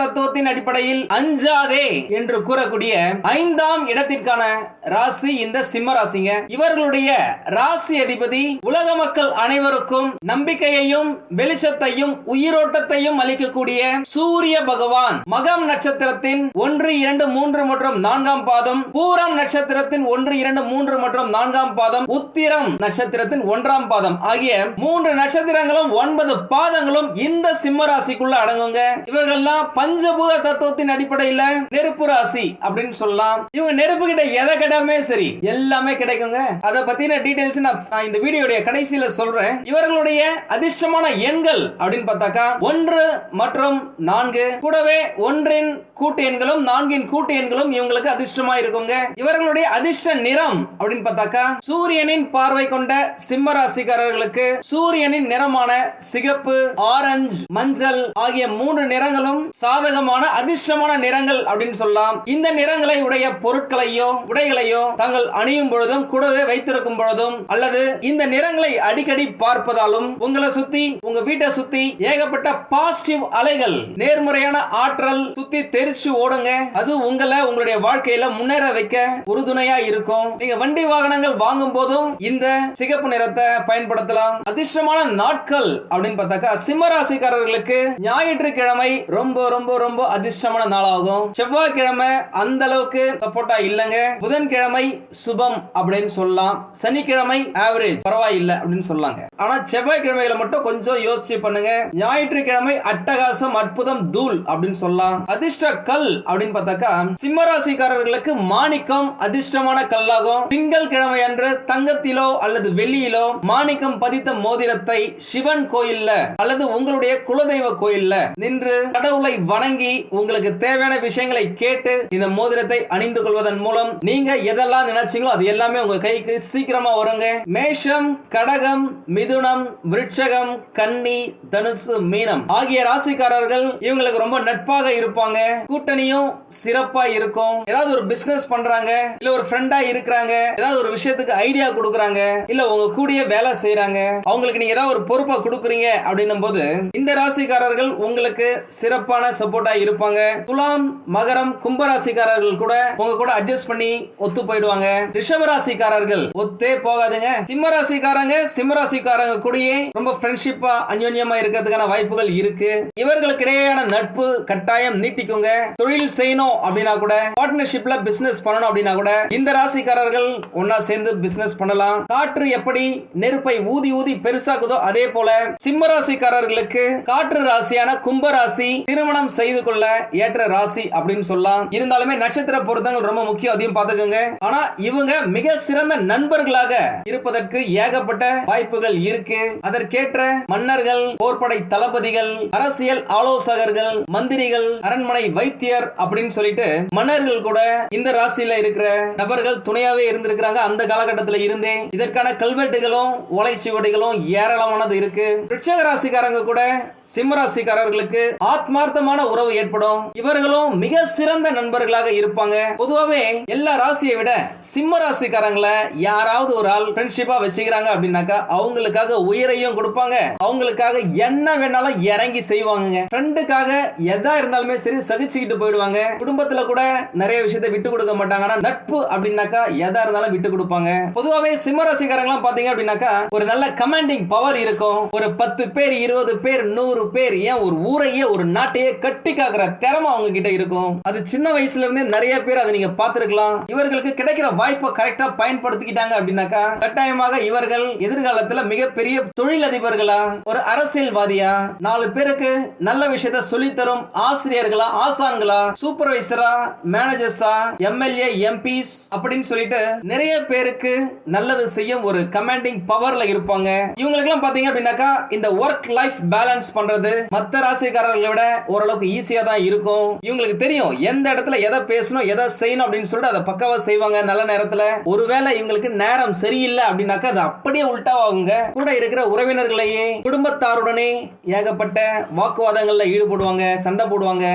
தத்துவத்தின் அடிப்படையில் அஞ்சாதே என்று கூறக்கூடிய ஐந்தாம் இடத்திற்கான ராசி இந்த சிம்ம ராசிங்க. இவர்களுடைய ராசி அதிபதி உலக மக்கள் அனைவருக்கும் நம்பிக்கையையும் வெளிச்சத்தையும் உயிரோட்டத்தையும் அளிக்கக்கூடிய சூரிய பகவான். மகம் நட்சத்திரத்தின் ஒன்று இரண்டு மூன்று மற்றும் நான்காம் பாதம் பூரம் நட்சத்திரத்தின் ஒன்று இரண்டு மூன்று மற்றும் நான்காம் பாதம் உத்திரம் நட்சத்திரத்தின் ஒன்றாம் பாதம் ஆகிய மூன்று நட்சத்திரங்களும் ஒன்பது பாதங்களும் இந்த சிம்ம ராசிக்குள்ள அடங்குங்க. இவர்கள்லாம் பஞ்சபூத தத்துவத்தின் அடிப்படையில நெருப்பு ராசி அப்படின்னு சொல்லலாம். இவங்க நெருப்பு கிட்ட எதை கேட்டாலுமே சரி எல்லாமே கிடைக்குங்க. அதை பத்தின டீடைல்ஸ் நான் நான் இந்த வீடியோடைய கடைசியில சொல்றேன். இவர்களுடைய அதிர்ஷ்டமான எண்கள் அப்படின்னு பார்த்தாக்கா ஒன்று மற்றும் நான்கு கூடவே ஒன்றின் கூட்டு எண்களும் நான்கின் கூட்டு எண்களும் இவங்களுக்கு அதிர்ஷ்டமா இருக்குங்க. இவர்களுடைய அதிர்ஷ்ட நிறம் அப்படின்னு பார்த்தாக்கா சூரியனின் பார்வை கொண்ட சிம்ம ராசிக்காரர்களுக்கு சூரியனின் நிறமான சிகப்பு ஆரஞ்சு மஞ்சள் ஆகிய மூன்று நிறங்களும் சாதகமான அதிர்ஷ்டமான நிறங்கள் அப்படின்னு சொல்லலாம். இந்த நிறங்களை உடைய பொருட்களையோ உடைகளையோ தாங்கள் அணியும் பொழுதும் கூடவே வைத்திருக்கும் பொழுதும் அல்லது இந்த நிறங்களை அடிக்கடி பார்ப்பதாலும் உங்களை சுத்தி உங்க வீட்டை சுத்தி ஏகப்பட்ட பாசிட்டிவ் அலைகள் நேர்மறையான ஆற்றல் சுத்தி தெரிச்சு ஓடுங்க. அது உங்களை உங்களுடைய வாழ்க்கையில முன்னேற வைக்க உறுதுணையா இருக்கும். நீங்க வண்டி வாகனங்கள் வாங்கும் போதும் இந்த சிகப்பு நிறத்தை பயன்படுத்தலாம். அதிர்ஷ்டமான நாட்கள் அப்படின்னு பார்த்தாக்கா சிம்மராசிக்காரர்களுக்கு ஞாயிற்றுக்கிழமை ரொம்ப ரொம்ப ரொம்ப அதிர்ஷ்டமான நாளாகும். செவ்வாய்க்கிழமை அந்த அளவுக்கு சப்போர்ட்டா இல்லைங்க. புதன்கிழமை சுபம் அப்படின்னு சொல்லலாம். சனிக்கிழமை ஆவரேஜ் பரவாயில்லை அப்படின்னு சொல்லாங்க. ஆனா செவ்வாய்க்கிழமையில மட்டும் கொஞ்சம் யோசிச்சு பண்ணுங்க. ஞாயிற்றுக்கிழமை அட்டகாசம் அற்புதம் தூள் அப்படின்னு சொல்லலாம். அதிர்ஷ்ட கல் அப்படின்னு பார்த்தாக்கா சிம்மராசிக்காரர்களுக்கு மாணிக்கம் அதிர்ஷ்டமான கல்லாகும். திங்கள் கிழமை அன்று தங்கத்திலோ அல்லது வெள்ளியிலோ மாணிக்கம் பதித்த மோதிரத்தை சிவன் கோயில்ல அல்லது உங்களுடைய குலதெய்வ கோயில்ல நின்று கடவுளை வணங்கி உங்களுக்கு தேவையான விஷயங்களை கேட்டு இந்த மோதிரத்தை அணிந்து கொள்வதன் மூலம் நீங்க எதெல்லாம் நினைச்சீங்களோ அது எல்லாமே உங்க கைக்கு சீக்கிரமா வருங்க. மேஷம் கடகம் மிதுனம் விருட்சகம் கன்னி தனுசு மீனம் ஆகிய ராசிக்காரர்கள் இவங்களுக்கு ரொம்ப நட்பாக இருப்பாங்க. கூட்டணியும் சிறப்பா இருக்கும். ஏதாவது ஒரு பிசினஸ் பண்றாங்க இல்ல ஒரு ஃப்ரெண்டா இருக்கிறாங்க ஏதாவது ஒரு விஷயத்துக்கு ஐடியா கொடுக்குறாங்க இல்ல உங்க கூடயே வேலை செய்யறாங்க அவங்களுக்கு நீங்க ஏதாவது ஒரு பொறுப்பா கொடுக்குறீங்க அப்படின்னும் போது இந்த ராசிக்காரர்கள் உங்களுக்கு சிறப்பான சப்போர்ட்டா இருப்பாங்க. துலாம் மகரம் கும்பராசிக்காரர்கள் கூட உங்க கூட அட்ஜஸ்ட் பண்ணி ஒத்து போயிடுவாங்க. ரிஷபராசிக்காரர்கள் ஒத்தே போகாதுங்க. சிம்ம ராசிக்காரங்க சிம்ம ராசிக்காரங்க கூடயே ரொம்ப ஃப்ரெண்ட்ஷிப்பா அந்யோன்யமா இருக்கிறதுக்கான வாய்ப்புகள் இருக்கு. இவர்களுக்கு இடையேயான நட்பு கட்டாயம் நீட்டிக்குங்க. தொழில் செய்யணும் அப்படின்னா கூட பார்ட்னர்ஷிப்ல பிசினஸ் பண்ணணும் அப்படின்னா கூட இந்த ராசிக்காரர்கள் ஒன்னா சேர்ந்து பிசினஸ் பண்ணலாம். காற்று எப்படி நெருப்பை ஊதி ஊதி பெருசாக்குதோ அதே போல சிம்ம ராசிக்காரர்களுக்கு காற்று ராசியான கும்ப ராசி திருமணம் செய்து கொள்ள ஏற்ற ராசி அப்படின்னு சொல்லலாம். இருந்தாலுமே நட்சத்திர பொருத்தங்கள் ரொம்ப முக்கியம் அதையும் பார்த்துக்கோங்க. ஆனா இவங்க மிக சிறந்த நண்பர்களாக இருப்பதற்கு ஏகப்பட்ட வாய்ப்புகள் இருக்கு. அதற்கேற்ற மன்னர்கள் போர்படை தளபதிகள் அரசியல் ஆலோசகர்கள் மந்திரிகள் அரண்மனை வைத்தியர் அப்படின்னு சொல்லிட்டு மன்னர்கள் கூட இந்த ராசியில இருக்கிற நபர்கள் துணையாவே இருந்திருக்கிறாங்க. அந்த காலகட்டத்தில் இருந்தே இதற்கான கல்வெட்டுகளும் ஓலைச்சுவடிகளும் ஏராளமானது இருக்கு. ரிட்சக ராசிக்காரங்க கூட சிம்ம ராசிக்காரர்களுக்கு ஆத்மார்த்தமான உறவு ஏற்படும். இவர்களும் மிக சிறந்த நண்பர்களாக இருப்பாங்க. பொதுவாகவே எல்லா ராசியை விட சிம்ம ராசிக்காரங்களை யாராவது ஒரு ஆள் ஃப்ரெண்ட்ஷிப்பா வச்சுக்கிறாங்க அப்படின்னாக்கா அவங்களுக்காக உயிரையும் கொடுப்பாங்க. அவங்களுக்காக என்ன வேணாலும் இறங்கி செய்வாங்க ஃப்ரெண்டுக்காக எதா இருந்தாலுமே சரி சகிச்சுக்கிட்டு போயிடுவாங்க. குடும்பத்துல கூட நிறைய விஷயத்த விட்டு கொடுக்க மாட்டாங்க. ஆனா நட்பு அப்படின்னாக்கா எதா இருந்தாலும் விட்டு கொடுப்பாங்க. பொதுவாகவே சிம்ம ராசிக்காரங்களாம் பாத்தீங்க அப்படின்னாக்கா ஒரு நல்ல கமாண்டிங் பவர் இருக்கும். ஒரு பத்து பேர் இருபது பேர் நூறு பேர் ஏன் ஒரு ஊரையே ஒரு நாட்டையே கட்டி காக்குற திறமை அவங்க கிட்ட இருக்கும். அது சின்ன வயசுல இருந்தே நிறைய பேர் அதை நீங்க பார்த்திருக்கலாம். இவர்களுக்கு கிடைக்கிற வாய்ப்பை கரெக்டா பயன்படுத்திக்கிட்டாங்க அப்படின்னாக்கா கட்டாயமாக இவர்கள் எதிர்காலத்துல மிகப்பெரிய தொழிலதிபர்களா? ஒரு அரசியல்வாதியா? நாலு பேருக்கு நல்ல விஷயத்த சொல்லித்தரும் ஆசிரியர்களா? ஆசா ஆசான்களா சூப்பர்வைசரா மேனேஜர்ஸா எம்எல்ஏ எம்பிஸ் அப்படின்னு சொல்லிட்டு நிறைய பேருக்கு நல்லது செய்யும் ஒரு கமாண்டிங் பவர்ல இருப்பாங்க. இவங்களுக்கு எல்லாம் பாத்தீங்க அப்படின்னாக்கா இந்த ஒர்க் லைஃப் பேலன்ஸ் பண்றது மத்த ராசிக்காரர்களை விட ஓரளவுக்கு ஈஸியா தான் இருக்கும். இவங்களுக்கு தெரியும் எந்த இடத்துல எதை பேசணும் எதை செய்யணும் அப்படின்னு சொல்லிட்டு அதை பக்காவா செய்வாங்க நல்ல நேரத்துல. ஒருவேளை இவங்களுக்கு நேரம் சரியில்லை அப்படின்னாக்கா அது அப்படியே உள்டாவாங்க கூட இருக்கிற உறவினர்களையே குடும்பத்தாருடனே ஏகப்பட்ட வாக்குவாதங்கள்ல ஈடுபடுவாங்க சண்டை போடுவாங்க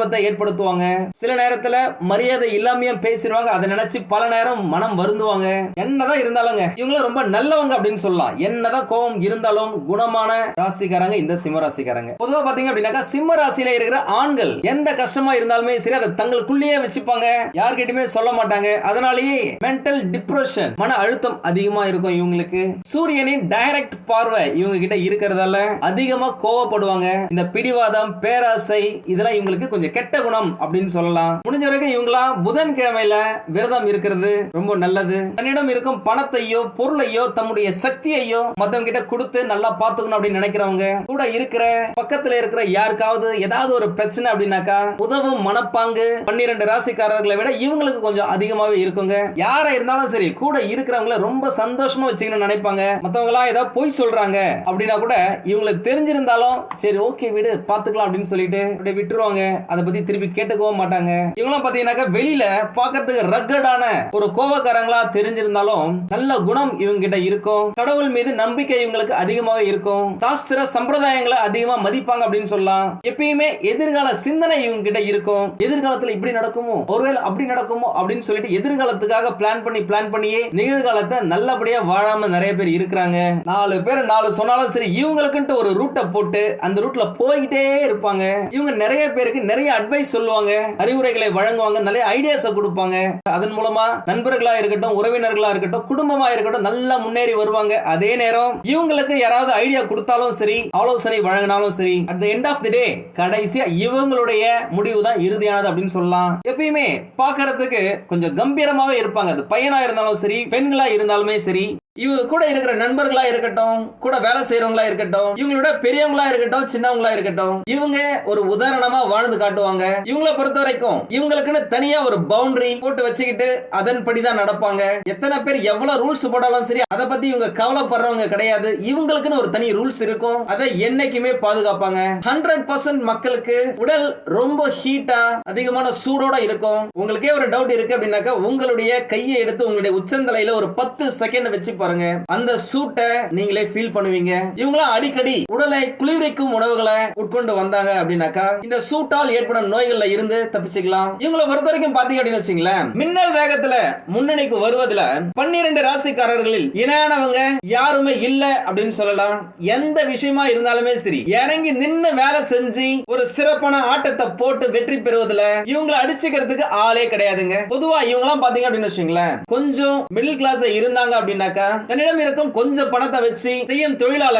ஆபத்தை ஏற்படுத்துவாங்க. சில நேரத்துல மரியாதை இல்லாமையும் பேசிடுவாங்க. அதை நினைச்சு பல நேரம் மனம் வருந்துவாங்க. என்னதான் இருந்தாலுங்க இவங்க ரொம்ப நல்லவங்க அப்படின்னு சொல்லலாம். என்னதான் கோபம் இருந்தாலும் குணமான ராசிக்காரங்க இந்த சிம்ம ராசிக்காரங்க. பொதுவா பாத்தீங்க அப்படின்னாக்கா சிம்ம ராசியில இருக்கிற ஆண்கள் எந்த கஷ்டமா இருந்தாலுமே சரி அதை தங்களுக்குள்ளேயே வச்சுப்பாங்க. யார்கிட்டயுமே சொல்ல மாட்டாங்க. அதனாலேயே மென்டல் டிப்ரெஷன் மன அழுத்தம் அதிகமா இருக்கும் இவங்களுக்கு. சூரியனின் டைரக்ட் பார்வை இவங்க கிட்ட இருக்கிறதால அதிகமா கோவப்படுவாங்க. இந்த பிடிவாதம் பேராசை இதெல்லாம் இவங்களுக்கு கொஞ்சம் கொஞ்சம் கெட்ட குணம் அப்படின்னு சொல்லலாம். முடிஞ்ச வரைக்கும் இவங்களாம் புதன் கிழமையில விரதம் இருக்கிறது ரொம்ப நல்லது. தன்னிடம் இருக்கும் பணத்தையோ பொருளையோ தம்முடைய சக்தியையோ மத்தவங்க கிட்ட கொடுத்து நல்லா பாத்துக்கணும் அப்படின்னு நினைக்கிறவங்க கூட இருக்கிற பக்கத்துல இருக்கிற யாருக்காவது ஏதாவது ஒரு பிரச்சனை அப்படின்னாக்கா உதவும் மனப்பாங்கு பன்னிரண்டு ராசிக்காரர்களை விட இவங்களுக்கு கொஞ்சம் அதிகமாவே இருக்குங்க. யாரா இருந்தாலும் சரி கூட இருக்கிறவங்கள ரொம்ப சந்தோஷமா வச்சுக்கணும்னு நினைப்பாங்க. மத்தவங்க எல்லாம் ஏதாவது பொய் சொல்றாங்க அப்படின்னா கூட இவங்களுக்கு தெரிஞ்சிருந்தாலும் சரி ஓகே வீடு பாத்துக்கலாம் அப்படின்னு சொல்லிட்டு அப்படியே விட்டுருவாங்க. அதை பத்தி திருப்பி கேட்டுக்கவும் மாட்டாங்க. இவங்களாம் பாத்தீங்கன்னாக்கா வெளியில பாக்கிறதுக்கு ரக்கடான ஒரு கோவக்காரங்களா தெரிஞ்சிருந்தாலும் நல்ல குணம் இவங்க கிட்ட இருக்கும். கடவுள் மீது நம்பிக்கை இவங்களுக்கு அதிகமாக இருக்கும். சாஸ்திர சம்பிரதாயங்களை அதிகமா மதிப்பாங்க அப்படின்னு சொல்லலாம். எப்பயுமே எதிர்கால சிந்தனை இவங்க கிட்ட இருக்கும். எதிர்காலத்துல இப்படி நடக்குமோ? ஒருவேளை அப்படி நடக்குமோ? அப்படின்னு சொல்லிட்டு எதிர்காலத்துக்காக பிளான் பண்ணி பிளான் பண்ணியே நிகழ்காலத்தை நல்லபடியா வாழாம நிறைய பேர் இருக்கிறாங்க. நாலு பேர் நாலு சொன்னாலும் சரி இவங்களுக்குன்ட்டு ஒரு ரூட்டை போட்டு அந்த ரூட்ல போய்கிட்டே இருப்பாங்க. இவங்க நிறைய பேருக்கு நிறைய அட்வைஸ் சொல்லுவாங்க அறிவுரைகளை வழங்குவாங்க நிறைய ஐடியாஸை கொடுப்பாங்க. அதன் மூலமா நண்பர்களா இருக்கட்டும் உறவினர்களா இருக்கட்டும் குடும்பமா இருக்கட்டும் நல்லா முன்னேறி வருவாங்க. அதே நேரம் இவங்களுக்கு யாராவது ஐடியா கொடுத்தாலும் சரி ஆலோசனை வழங்கினாலும் சரி at the end of the day கடைசியா இவங்களுடைய முடிவு தான் இறுதியானது அப்படின்னு சொல்லலாம். எப்பயுமே பாக்குறதுக்கு கொஞ்சம் கம்பீரமாவே இருப்பாங்க. அது பையனா இருந்தாலும் சரி பெண்களா இருந்தாலுமே சரி இவங்க கூட இருக்கிற நண்பர்களா இருக்கட்டும் கூட வேலை செய்யறவங்களா இருக்கட்டும் இவங்களோட பெரியவங்களா இருக்கட்டும் சின்னவங்களா இருக்கட்டும் இவங்க ஒரு உதாரணமா வாழ்ந்து காட்டுவாங்க. இவங்கள பொறுத்த வரைக்கும் இவங்களுக்குன்னு தனியா ஒரு பவுண்டரி போட்டு வச்சுக்கிட்டு அதன்படிதான் நடப்பாங்க. எத்தனை பேர் எவ்வளவு ரூல்ஸ் போட்டாலும் சரி அதை பத்தி இவங்க கவலைப்படுறவங்க கிடையாது. இவங்களுக்குன்னு ஒரு தனி ரூல்ஸ் இருக்கும். அதை என்னைக்குமே பாதுகாப்பாங்க. ஹண்ட்ரட் பர்சன்ட் மக்களுக்கு உடல் ரொம்ப ஹீட்டா அதிகமான சூடோட இருக்கும். உங்களுக்கே ஒரு டவுட் இருக்கு அப்படின்னாக்கா உங்களுடைய கையை எடுத்து உங்களுடைய உச்சந்தலையில ஒரு பத்து செகண்ட் வச்சு பாருங்க. அந்த சூட்டை நீங்களே ஃபீல் பண்ணுவீங்க. இவங்களாம் அடிக்கடி உடலை குளிர்விக்கும் உணவுகளை உட்கொண்டு வந்தாங்க அப்படின்னாக்கா இந்த சூட்டால் ஏற்படும் நோய்கள்ல இருந்து தப்பிச்சுக்கலாம். இவங்களை பொறுத்த வரைக்கும் பாத்தீங்க அப்படின்னு வச்சுங்களேன் மின்னல் வேகத்துல முன்னணிக்கு வருவதுல பன்னிரண்டு ராசிக்காரர்களில் இணையானவங்க யாருமே இல்ல அப்படின்னு சொல்லலாம். எந்த விஷயமா இருந்தாலுமே சரி இறங்கி நின்னு வேலை செஞ்சு ஒரு சிறப்பான ஆட்டத்தை போட்டு வெற்றி பெறுவதுல இவங்களை அடிச்சுக்கிறதுக்கு ஆளே கிடையாதுங்க. பொதுவா இவங்க எல்லாம் பாத்தீங்க அப்படின்னு வச்சுங்களேன் கொஞ்சம் மிடில் கிளாஸ் இருந்தாங்க அப்படின்னாக்கா தன்னிடம் இருக்கும் கொஞ்சம் பணத்தை வச்சு செய்யும் தொழிலால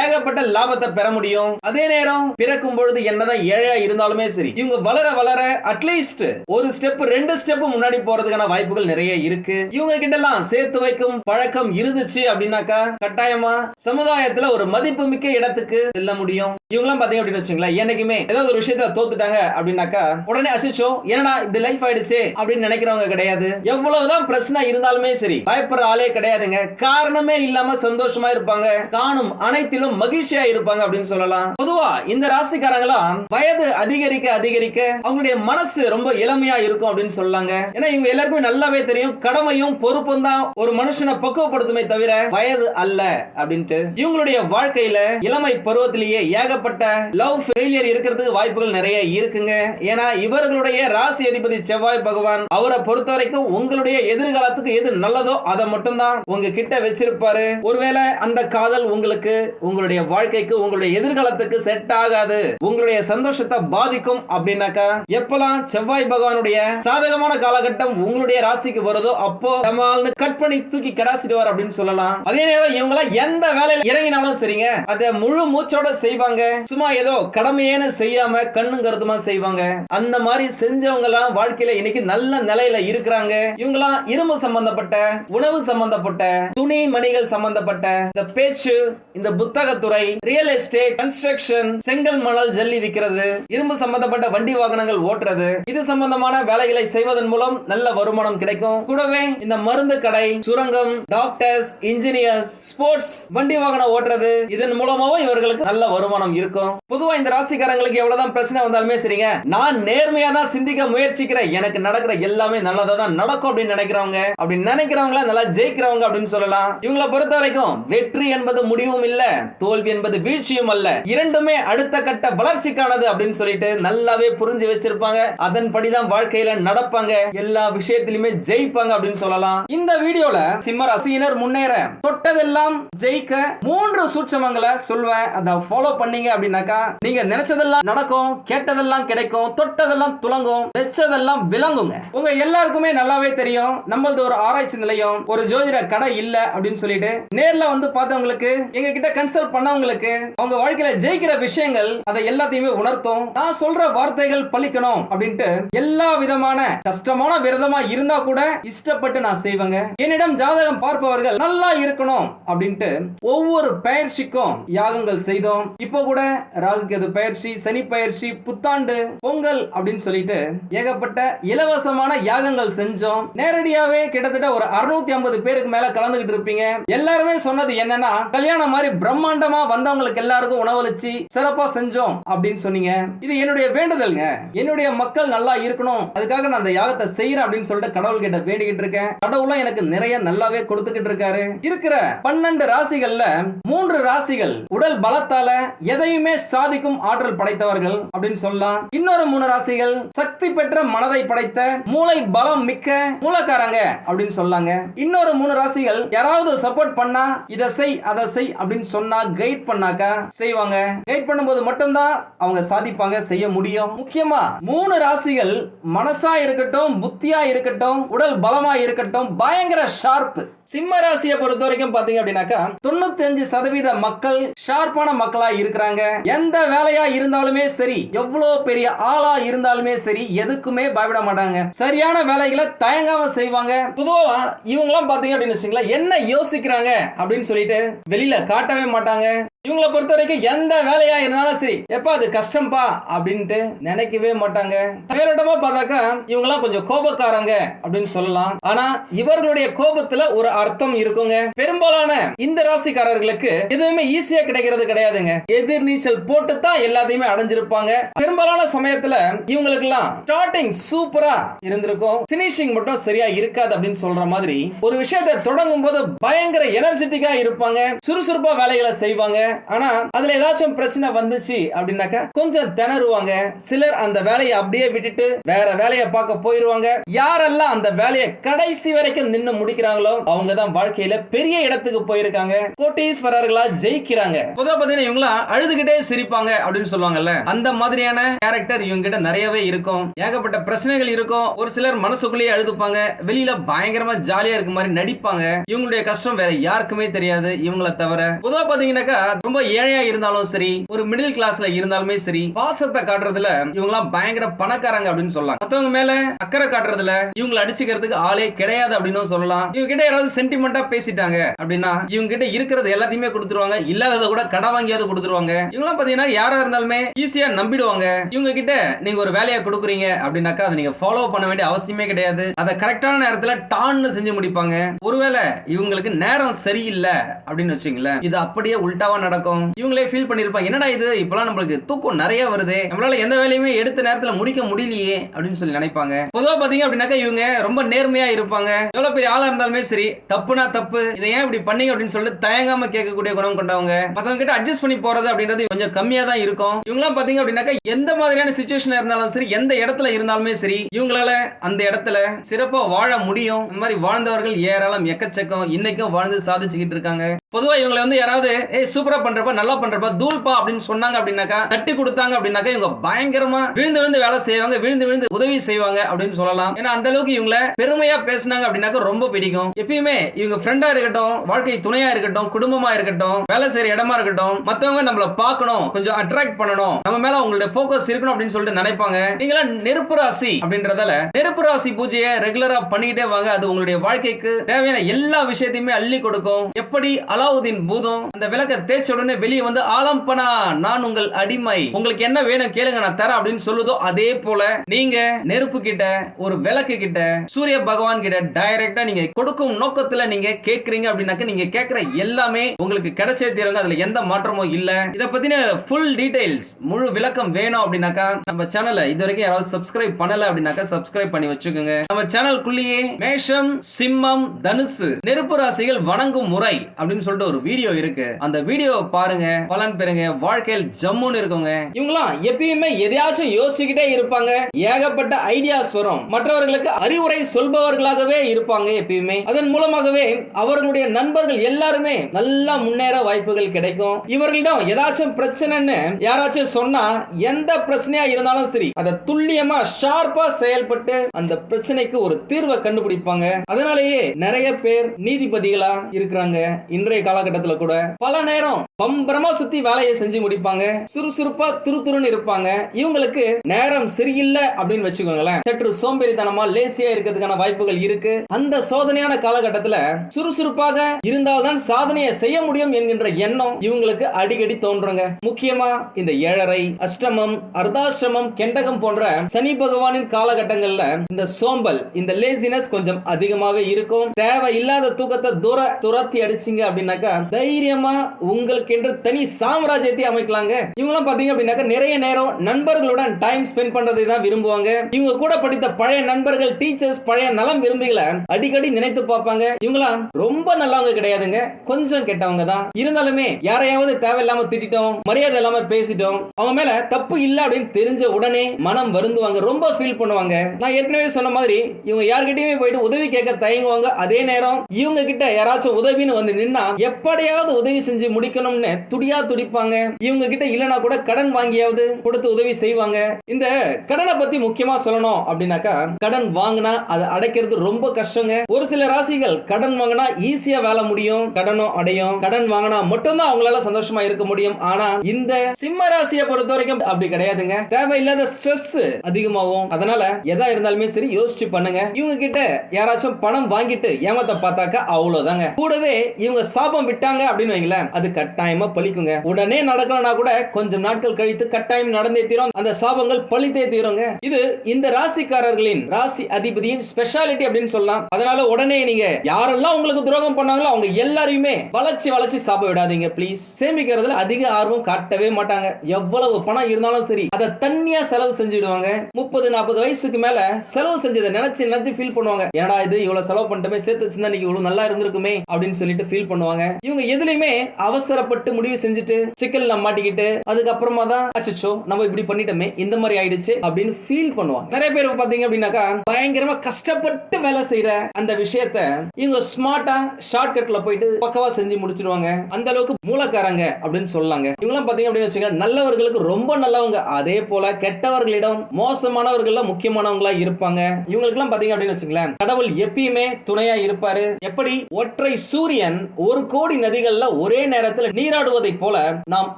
ஏகப்பட்ட லாபத்தை பெற முடியும். அதே நேரம் பிறக்கும் பொழுது என்னதான் ஏழையா இருந்தாலுமே சரி இவங்க வளர வளர அட்லீஸ்ட் ஒரு ஸ்டெப் ரெண்டு ஸ்டெப் முன்னாடி போறதுக்கான வாய்ப்புகள் நிறைய இருக்கு. இவங்க கிட்ட எல்லாம் சேர்த்து வைக்கும் பழக்கம் இருந்துச்சு அப்படின்னாக்கா கட்டாயமா சமுதாயத்துல ஒரு மதிப்பு மிக்க இடத்துக்கு செல்ல முடியும். இவங்கெல்லாம் பாத்தீங்க அப்படின்னு வச்சுங்களேன் என்னைக்குமே ஏதாவது ஒரு விஷயத்துல தோத்துட்டாங்க அப்படின்னாக்கா உடனே அசிச்சோ என்னடா இப்படி லைஃப் ஆயிடுச்சு? அப்படின்னு நினைக்கிறவங்க கிடையாது. எவ்வளவுதான் பிரச்சனை இருந்தாலுமே சரி பயப்படுற ஆளே கிடையாதுங்க. காரணமே இல்லாம சந்தோஷமா இருப்பாங்க. காணும் அனைத்திலும் மகிழ்ச்சியா இருப்பாங்க அப்படின்னு சொல்லலாம். பொதுவா இந்த ராசிக்காரங்களாம் வயது அதிகரிக்க அதிகரிக்க அவங்களுடைய மனசு ரொம்ப இளமையா இருக்கும் அப்படின்னு சொல்லாங்க. ஏன்னா இவங்க எல்லாருக்குமே நல்லாவே தெரியும். கடமையும் பொறுப்பும் தான் ஒரு மனுஷனை பக்குவப்படுத்துமே தவிர வயது அல்ல அப்படின்ட்டு. இவங்களுடைய வாழ்க்கையில இளமை பருவத்திலேயே ஏகப்பட்ட லவ் ஃபெயிலியர் இருக்கிறதுக்கு வாய்ப்புகள் நிறைய இருக்குங்க. ஏன்னா இவர்களுடைய ராசி அதிபதி செவ்வாய் பகவான் அவரை பொறுத்த வரைக்கும் உங்களுடைய எதிர்காலத்துக்கு எது நல்லதோ அதை மட்டும்தான் உங்க கிட்ட வச்சிருப்பாரு. ஒருவேளை அந்த காதல் உங்களுக்கு உங்களுடைய வாழ்க்கைக்கு உங்களுடைய எதிர்காலத்துக்கு செட் ஆகாது. உங்களுடைய சந்தோஷத்தை பாதிக்கும் அப்படின்னாக்கா எப்பெல்லாம் செவ்வாய் பகவானுடைய சாதகமான காலகட்டம் உங்களுடைய ராசிக்கு வருதோ அப்போ நம்மால்னு கட் பண்ணி தூக்கி கடாசிடுவார் அப்படின்னு சொல்லலாம். அதே நேரம் இவங்க எந்த வேலையில இறங்கினாலும் சரிங்க. அதை முழு மூச்சோட செய்வாங்க. சும்மா ஏதோ கடமையேன்னு செய்யாம கண்ணும் கருத்துமா செய்வாங்க. அந்த மாதிரி செஞ்சவங்க எல்லாம் வாழ்க்கையில இன்னைக்கு நல்ல நிலையில இருக்கிறாங்க. இவங்கெல்லாம் இரும்பு சம்பந்தப்பட்ட உணவு சம்பந்தப்பட்ட துணி மணிகள் சம்பந்தப்பட்ட இந்த பேச்சு இந்த புத்தகத்துறை ரியல் எஸ்டேட் கன்ஸ்ட்ரக்ஷன் செங்கல் மணல் ஜல்லி விற்கிறது இரும்பு சம்பந்தப்பட்ட வண்டி வாகனங்கள் ஓட்டுறது இது சம்பந்தமான வேலைகளை செய்வதன் மூலம் நல்ல வருமானம் கிடைக்கும். கூடவே இந்த மருந்து கடை சுரங்கம் டாக்டர்ஸ் இன்ஜினியர்ஸ் ஸ்போர்ட்ஸ் வண்டி வாகனம் ஓட்டுறது இதன் மூலமாவும் இவர்களுக்கு நல்ல வருமானம் இருக்கும். பொதுவா இந்த ராசிக்காரங்களுக்கு எவ்வளவுதான் பிரச்சனை வந்தாலுமே சரிங்க நான் நேர்மையா தான் சிந்திக்க முயற்சிக்கிறேன். எனக்கு நடக்கிற எல்லாமே நல்லதா தான் நடக்கும் அப்படின்னு நினைக்கிறவங்க அப்படி நினைக்கிறவங்கள நல்லா ஜெயிக்கிறவங்க அப்படின்னு சொல்லலாம். இவங்கள பொறுத்த வரைக்கும் வெற்றி என்பது முடிவும் இல்ல தோல்வி என்பது வீழ்ச்சியும் அல்ல. இரண்டுமே அடுத்த கட்ட வளர்ச்சிக்கானது அப்படின்னு சொல்லிட்டு நல்லாவே புரிஞ்சு வச்சிருப்பாங்க. அதன்படிதான் வாழ்க்கையில நடப்பாங்க. எல்லா விஷயத்திலுமே ஜெயிப்பாங்க அப்படின்னு சொல்லலாம். இந்த வீடியோல சிம்ம ராசியினர் முன்னேற தொட்டதெல்லாம் ஜெயிக்க மூன்று சூட்சமங்களை சொல்வேன். அதை ஃபாலோ பண்ணீங்க அப்படின்னாக்கா நீங்க நினைச்சதெல்லாம் நடக்கும் கேட்டதெல்லாம் கிடைக்கும் தொட்டதெல்லாம் துலங்கும் வெச்சதெல்லாம் விளங்குங்க. உங்க எல்லாருக்குமே நல்லாவே தெரியும். நம்மளது ஒரு ஆராய்ச்சி நிலையம் ஒரு ஜோதிட கடை இல்ல அப்படின்னு சொல்லிட்டு நேர்ல வந்து பார்த்தவங்களுக்கு எங்க கிட்ட கன்சல்ட் பண்ணவங்களுக்கு அவங்க வாழ்க்கையில ஜெயிக்கிற விஷயங்கள் அதை எல்லாத்தையுமே உணர்த்தும். நான் சொல்ற வார்த்தைகள் பழிக்கணும் அப்படின்ட்டு எல்லா விதமான கஷ்டமான விரதமா இருந்தா கூட இஷ்டப்பட்டு நான் செய்வேங்க. என்னிடம் ஜாதகம் பார்ப்பவர்கள் நல்லா இருக்கணும் அப்படின்ட்டு ஒவ்வொரு பயிற்சிக்கும் யாகங்கள் செய்தோம். இப்போ கூட ராகு பயிற்சி சனி பயிற்சி புத்தாண்டு பொங்கல் அப்படின்னு சொல்லிட்டு ஏகப்பட்ட இலவசமான யாகங்கள் செஞ்சோம். நேரடியாவே கிட்டத்தட்ட ஒரு அறுநூத்தி ஐம்பது பேருக்கு மேல கலந்து கலந்துகிட்டு இருப்பீங்க. எல்லாருமே சொன்னது என்னன்னா கல்யாணம் மாதிரி பிரம்மாண்டமா வந்தவங்களுக்கு எல்லாருக்கும் உணவளிச்சு சிறப்பா செஞ்சோம் அப்படின்னு சொன்னீங்க. இது என்னுடைய வேண்டுதல்ங்க. என்னுடைய மக்கள் நல்லா இருக்கணும். அதுக்காக நான் அந்த யாகத்தை செய்யறேன் அப்படின்னு சொல்லிட்டு கடவுள் கிட்ட வேண்டிக்கிட்டு இருக்கேன். கடவுளும் எனக்கு நிறைய நல்லாவே கொடுத்துக்கிட்டு இருக்காரு. இருக்கிற பன்னெண்டு ராசிகள்ல மூன்று ராசிகள் உடல் பலத்தால எதையுமே சாதிக்கும் ஆற்றல் படைத்தவர்கள் அப்படின்னு சொல்லலாம். இன்னொரு மூணு ராசிகள் சக்தி பெற்ற மனதை படைத்த மூளை பலம் மிக்க மூலக்காரங்க அப்படின்னு சொல்லாங்க இன்னொரு மூணு ராசிகள் யாராவது சப்போர்ட் பண்ணா இதை செய் அதை செய் அப்படின்னு சொன்னா கைட் பண்ணாக்கா செய்வாங்க. கைட் பண்ணும்போது மட்டும்தான் அவங்க சாதிப்பாங்க செய்ய முடியும். முக்கியமா மூணு ராசிகள் மனசா இருக்கட்டும் புத்தியா இருக்கட்டும் உடல் பலமா இருக்கட்டும் பயங்கர ஷார்ப் சிம்ம ராசியை பொறுத்த வரைக்கும் பாத்தீங்க அப்படின்னாக்கா தொண்ணூத்தஞ்சு சதவீத மக்கள் ஷார்ப்பான மக்களா இருக்கிறாங்க. எந்த வேலையா இருந்தாலுமே சரி எவ்வளவு பெரிய ஆளா இருந்தாலுமே சரி எதுக்குமே பயப்பட மாட்டாங்க. சரியான வேலைகளை தயங்காம செய்வாங்க. பொதுவா இவங்க எல்லாம் பாத்தீங்க அப்படின்னு வச்சுங்களேன் என்ன யோசிக்கிறாங்க அப்படின்னு சொல்லிட்டு வெளியில காட்டவே மாட்டாங்க. இவங்கள பொறுத்த வரைக்கும் எந்த வேலையா இருந்தாலும் சரி எப்ப அது கஷ்டம்ப்பா அப்படின்ட்டு நினைக்கவே மாட்டாங்க. மேலோட்டமா பார்த்தாக்கா இவங்கெல்லாம் கொஞ்சம் கோபக்காரங்க அப்படின்னு சொல்லலாம். ஆனா இவர்களுடைய கோபத்துல ஒரு அர்த்தம் இருக்குங்க. பெரும்பாலான இந்த ராசிக்காரர்களுக்கு எதுவுமே ஈஸியா கிடைக்கிறது கிடையாதுங்க. எதிர் நீச்சல் போட்டு தான் எல்லாத்தையுமே அடைஞ்சிருப்பாங்க. பெரும்பாலான சமயத்துல இவங்களுக்கு எல்லாம் ஸ்டார்டிங் சூப்பரா இருந்திருக்கும். பினிஷிங் மட்டும் சரியா இருக்காது அப்படின்னு சொல்ற மாதிரி ஒரு விஷயத்தை தொடங்கும் போது பயங்கர எனர்ஜெட்டிக்கா இருப்பாங்க. சுறுசுறுப்பா வேலைகளை செய்வாங்க. ஆனா அதுல ஏதாச்சும் பிரச்சனை வந்துச்சு அப்படின்னாக்கா கொஞ்சம் திணறுவாங்க. சிலர் அந்த வேலையை அப்படியே விட்டுட்டு வேற வேலையை பார்க்க போயிருவாங்க. யாரெல்லாம் அந்த வேலையை கடைசி வரைக்கும் நின்னு முடிக்கிறாங்களோ அவங்க தான் வாழ்க்கையில பெரிய இடத்துக்கு போயிருக்காங்க. கோட்டீஸ்வரர்களா ஜெயிக்கிறாங்க. பொதுவா பாத்தீங்கன்னா இவங்களாம் அழுதுகிட்டே சிரிப்பாங்க அப்படின்னு சொல்லுவாங்கல்ல. அந்த மாதிரியான கேரக்டர் இவங்க கிட்ட நிறையவே இருக்கும். ஏகப்பட்ட பிரச்சனைகள் இருக்கும். ஒரு சிலர் மனசுக்குள்ளேயே அழுதுப்பாங்க. வெளியில பயங்கரமா ஜாலியா இருக்க மாதிரி நடிப்பாங்க. இவங்களுடைய கஷ்டம் வேற யாருக்குமே தெரியாது இவங்கள தவிர. பொதுவா பாத்தீங்கன்னாக்கா ரொம்ப ஏழையா இருந்தாலும் சரி ஒரு மிடில் கிளாஸ்ல இருந்தாலுமே சரி பாசத்தை காட்டுறதுல இவங்கலாம் பயங்கர பணக்காரங்க அப்படின்னு சொல்லலாம். மத்தவங்க மேல அக்கறை காட்டுறதுல இவங்களை அடிச்சுக்கிறதுக்கு ஆளே கிடையாது அப்படின்னு சொல்லலாம். இவங்க கிட்ட யாராவது சென்டிமெண்டா பேசிட்டாங்க. அப்படின்னா இவங்க கிட்ட இருக்கிறது எல்லாத்தையுமே கொடுத்துருவாங்க. இல்லாததை கூட கடன் வாங்கியாவது கொடுத்துருவாங்க. இவங்களாம் பாத்தீங்கன்னா யாரா இருந்தாலுமே ஈஸியா நம்பிடுவாங்க. இவங்க கிட்ட நீங்க ஒரு வேலையை கொடுக்குறீங்க அப்படின்னாக்கா அதை நீங்க ஃபாலோ பண்ண வேண்டிய அவசியமே கிடையாது. அதை கரெக்டான நேரத்துல டான்னு செஞ்சு முடிப்பாங்க. ஒருவேளை இவங்களுக்கு நேரம் சரியில்லை அப்படின்னு வச்சுங்களேன் இது அப்படியே உல்டாவா நடக்கும். இவங்களே ஃபீல் பண்ணிருப்பாங்க என்னடா இது? இப்பெல்லாம் நம்மளுக்கு தூக்கம் நிறைய வருது. நம்மளால எந்த வேலையுமே எடுத்த நேரத்துல முடிக்க முடியலையே. அப்படின்னு சொல்லி நினைப்பாங்க. பொதுவா பாத்தீங்க அப்படின்னாக்கா இவங்க ரொம்ப நேர்மையா இருப்பாங்க. எவ்வளவு பெரிய ஆளா இருந்தாலுமே சரி தப்புனா தப்பு. இதை ஏன் இப்படி பண்ணீங்க அப்படின்னு சொல்லிட்டு தயங்காம கேட்கக்கூடிய குணம் கொண்டவங்க. மற்றவங்க கிட்ட அட்ஜஸ்ட் பண்ணி போறது அப்படின்றது கொஞ்சம் கம்மியா தான் இருக்கும். இவங்கலாம் பாத்தீங்க அப்படின்னாக்கா எந்த மாதிரியான சுச்சுவேஷன் இருந்தாலும் சரி எந்த இடத்துல இருந்தாலுமே சரி இவங்களால அந்த இடத்துல சிறப்பா வாழ முடியும். இந்த மாதிரி வாழ்ந்தவர்கள் ஏராளம் எக்கச்சக்கம். இன்னைக்கும் வாழ்ந்து சாதிச்சுக்கிட்டு இருக்காங்க. பொதுவாக இவங்களை வந்து யாராவது ஏய் சூப்பராக பண்றப்ப நல்லா பண்றப்ப தூள்பா அப்படின்னு சொன்னாங்க அப்படின்னாக்கா தட்டி கொடுத்தாங்க அப்படின்னாக்கா இவங்க பயங்கரமா விழுந்து விழுந்து வேலை செய்வாங்க விழுந்து விழுந்து உதவி செய்வாங்க அப்படின்னு சொல்லலாம். ஏன்னா அந்த அளவுக்கு இவங்கள பெருமையா பேசுனாங்க அப்படின்னாக்கா ரொம்ப பிடிக்கும். எப்பயுமே இவங்க ஃப்ரெண்டா இருக்கட்டும் வாழ்க்கை துணையா இருக்கட்டும் குடும்பமா இருக்கட்டும் வேலை செய்யற இடமா இருக்கட்டும் மத்தவங்க நம்மள பார்க்கணும் கொஞ்சம் அட்ராக்ட் பண்ணணும் நம்ம மேல அவங்களுடைய ஃபோக்கஸ் இருக்கணும் அப்படின்னு சொல்லிட்டு நினைப்பாங்க. நீங்களா நெருப்பு ராசி அப்படின்றதால நெருப்பு ராசி பூஜையை ரெகுலரா பண்ணிக்கிட்டே வாங்க. அது உங்களுடைய வாழ்க்கைக்கு தேவையான எல்லா விஷயத்தையுமே அள்ளி கொடுக்கும். எப்படி அலாவுதீன் பூதம் அந்த விளக்க தேய்ச்ச உடனே வெளியே வந்து ஆலம்பனா நான் உங்கள் அடிமை. உங்களுக்கு என்ன வேணும் கேளுங்க நான் தரேன் அப்படின்னு சொல்லுதோ அதே போல நீங்க நெருப்பு கிட்ட ஒரு விளக்கு கிட்ட சூரிய பகவான் கிட்ட டைரக்டா நீங்க கொடுக்கும் நோக்கத்துல நீங்க கேக்குறீங்க அப்படின்னாக்க நீங்க கேக்குற எல்லாமே உங்களுக்கு கிடைச்சே தீருங்க. அதுல எந்த மாற்றமும் இல்ல. இத பத்தின ஃபுல் டீடைல்ஸ் முழு விளக்கம் வேணும் அப்படின்னாக்கா நம்ம சேனலை இது வரைக்கும் யாராவது சப்ஸ்கிரைப் பண்ணல அப்படின்னாக்கா சப்ஸ்கிரைப் பண்ணி வச்சுக்கோங்க. நம்ம சேனலுக்குள்ளேயே மேஷம் சிம்மம் தனுசு நெருப்பு ராசிகள் வணங்கும் முறை அப்படின்னு சொல்லிட்டு ஒரு வீடியோ இருக்கு. அந்த வீடியோ பாருங்க பலன் பெறுங்க வாழ்க்கையில் ஜம்முன்னு இருக்குங்க இவங்களாம் எப்பயுமே எதையாச்சும் யோசிக்கிட்டே இருப்பாங்க. ஏகப்பட்ட ஐடியாஸ் வரும். மற்றவர்களுக்கு அறிவுரை சொல்பவர்களாகவே இருப்பாங்க எப்பயுமே. அதன் மூலமாகவே அவர்களுடைய நண்பர்கள் எல்லாருமே நல்லா முன்னேற வாய்ப்புகள் கிடைக்கும். இவர்களிடம் ஏதாச்சும் பிரச்சனைன்னு யாராச்சும் சொன்னா எந்த பிரச்சனையா இருந்தாலும் சரி அதை துல்லியமா ஷார்ப்பா செயல்பட்டு அந்த பிரச்சனைக்கு ஒரு தீர்வை கண்டுபிடிப்பாங்க. அதனாலேயே நிறைய பேர் நீதிபதிகளா இருக்கிறாங்க. இன்றைய காலகட்டத்துல கூட பல நேரம் பம்பரமா சுத்தி வேலையை செஞ்சு முடிப்பாங்க. சுறுசுறுப்பா துருத்துருன்னு இருப்பாங்க. இவங்களுக்கு நேரம் சரியில்லை அப்படின்னு வச்சுக்கோங்களேன். சற்று சோம்பேறித்தனமா லேசியா இருக்கிறதுக்கான வாய்ப்புகள் இருக்கு. அந்த சோதனையான காலகட்டத்துல சுறுசுறுப்பாக இருந்தால்தான் சாதனையை செய்ய முடியும் என்கின்ற எண்ணம் இவங்களுக்கு அடிக்கடி தோன்றுங்க. முக்கியமா இந்த ஏழரை அஷ்டமம் அர்த்தாஷ்டமம் கெண்டகம் போன்ற சனி பகவானின் காலகட்டங்கள்ல இந்த சோம்பல் இந்த லேசினஸ் கொஞ்சம் அதிகமாவே இருக்கும். தேவையில்லாத தூக்கத்தை தூர துரத்தி அடிச்சிங்க அப்படின்னு அப்படின்னாக்கா தைரியமா உங்களுக்கென்று தனி சாம்ராஜ்யத்தை அமைக்கலாங்க. இவங்களாம் பாத்தீங்க அப்படின்னாக்கா நிறைய நேரம் நண்பர்களுடன் டைம் ஸ்பெண்ட் பண்றதை தான் விரும்புவாங்க. இவங்க கூட படித்த பழைய நண்பர்கள் டீச்சர்ஸ் பழைய நலம் விரும்பிகளை அடிக்கடி நினைத்து பார்ப்பாங்க. இவங்களாம் ரொம்ப நல்லவங்க கிடையாதுங்க. கொஞ்சம் கெட்டவங்க தான். இருந்தாலுமே யாரையாவது தேவையில்லாம திட்டிட்டோம் மரியாதை இல்லாம பேசிட்டோம் அவங்க மேல தப்பு இல்ல அப்படின்னு தெரிஞ்ச உடனே மனம் வருந்துவாங்க. ரொம்ப ஃபீல் பண்ணுவாங்க. நான் ஏற்கனவே சொன்ன மாதிரி இவங்க யார்கிட்டயுமே போயிட்டு உதவி கேட்க தயங்குவாங்க. அதே நேரம் இவங்க கிட்ட யாராச்சும் உதவின்னு வந்து நின்னா எப்படியாவது உதவி செஞ்சு முடிக்கணும்னு துடியா துடிப்பாங்க. இவங்க கிட்ட இல்லனா கூட கடன் வாங்கியாவது கொடுத்து உதவி செய்வாங்க. இந்த கடனை பத்தி முக்கியமா சொல்லணும் அப்படின்னாக்கா கடன் வாங்கினா அதை அடைக்கிறது ரொம்ப கஷ்டங்க. ஒரு சில ராசிகள் கடன் வாங்கினா ஈஸியா வேலை முடியும் கடனும் அடையும். கடன் வாங்கினா மட்டும்தான் அவங்களால சந்தோஷமா இருக்க முடியும். ஆனா இந்த சிம்ம ராசியை பொறுத்த வரைக்கும் அப்படி கிடையாதுங்க. தேவையில்லாத ஸ்ட்ரெஸ் அதிகமாகும். அதனால எதா இருந்தாலுமே சரி யோசிச்சு பண்ணுங்க. இவங்க கிட்ட யாராச்சும் பணம் வாங்கிட்டு ஏமாத்த பார்த்தாக்கா அவ்வளவுதாங்க. கூடவே இவங்க சாபம் விட்டாங்க அப்படின்னு வைங்களேன். அது கட்டாயமா பழிக்குங்க. உடனே நடக்கலனா கூட கொஞ்சம் நாட்கள் கழித்து கட்டாயம் நடந்தே தீரும். அந்த சாபங்கள் பழித்தே தீருங்க. இது இந்த ராசிக்காரர்களின் ராசி அதிபதியின் ஸ்பெஷாலிட்டி அப்படின்னு சொல்லலாம். அதனால உடனே நீங்க யாரெல்லாம் உங்களுக்கு துரோகம் பண்ணாங்களோ அவங்க எல்லாரையுமே வளர்ச்சி வளர்ச்சி சாப்பிட விடாதீங்க ப்ளீஸ் சேமிக்கிறதுல அதிக ஆர்வம் காட்டவே மாட்டாங்க. எவ்வளவு பணம் இருந்தாலும் சரி அதை தண்ணியா செலவு செஞ்சுடுவாங்க. முப்பது நாற்பது வயசுக்கு மேல செலவு செஞ்சதை நினைச்சு நினைச்சு ஃபீல் பண்ணுவாங்க. ஏடா இது? இவ்வளவு செலவு பண்ணிட்டமே சேர்த்து வச்சிருந்தா இன்னைக்கு இவ்வளவு நல்லா இருந்திருக்குமே அப்படின்னு சொல்லிட்டு ஃபீல் பண்ணுவாங்க. இவங்க எதுலயுமே அவசரப்பட்டு முடிவு செஞ்சுட்டு சிக்கல்ல மாட்டிக்கிட்டு அதுக்கப்புறமா தான் அச்சோ நம்ம இப்படி பண்ணிட்டோமே இந்த மாதிரி ஆயிடுச்சு அப்படின்னு ஃபீல் பண்ணுவாங்க. நிறைய பேர் பாத்தீங்க அப்படின்னாக்கா பயங்கரமா கஷ்டப்பட்டு வேலை செய்யற அந்த விஷயத்த இவங்க ஸ்மார்ட்டா ஷார்ட் கட்ல போயிட்டு பக்கவா செஞ்சு முடிச்சிருவாங்க அந்த அளவுக்கு மூலக்காரங்க அப்படின்னு சொல்லலாங்க இவங்களாம் பாத்தீங்க அப்படின்னு வச்சுக்கோங்க நல்லவர்களுக்கு ரொம்ப நல்லவங்க. அதே போல கெட்டவர்களிடம் மோசமானவர்கள் முக்கியமானவங்களா இருப்பாங்க. இவங்களுக்கு எல்லாம் பாத்தீங்க அப்படின்னு வச்சுங்களேன் கடவுள் எப்பயுமே துணையா இருப்பாரு. எப்படி? ஒற்றை சூரியன் ஒரு கோடி நதிகள்ல ஒரே நேரத்தில் நீராடுவதை போல நாம்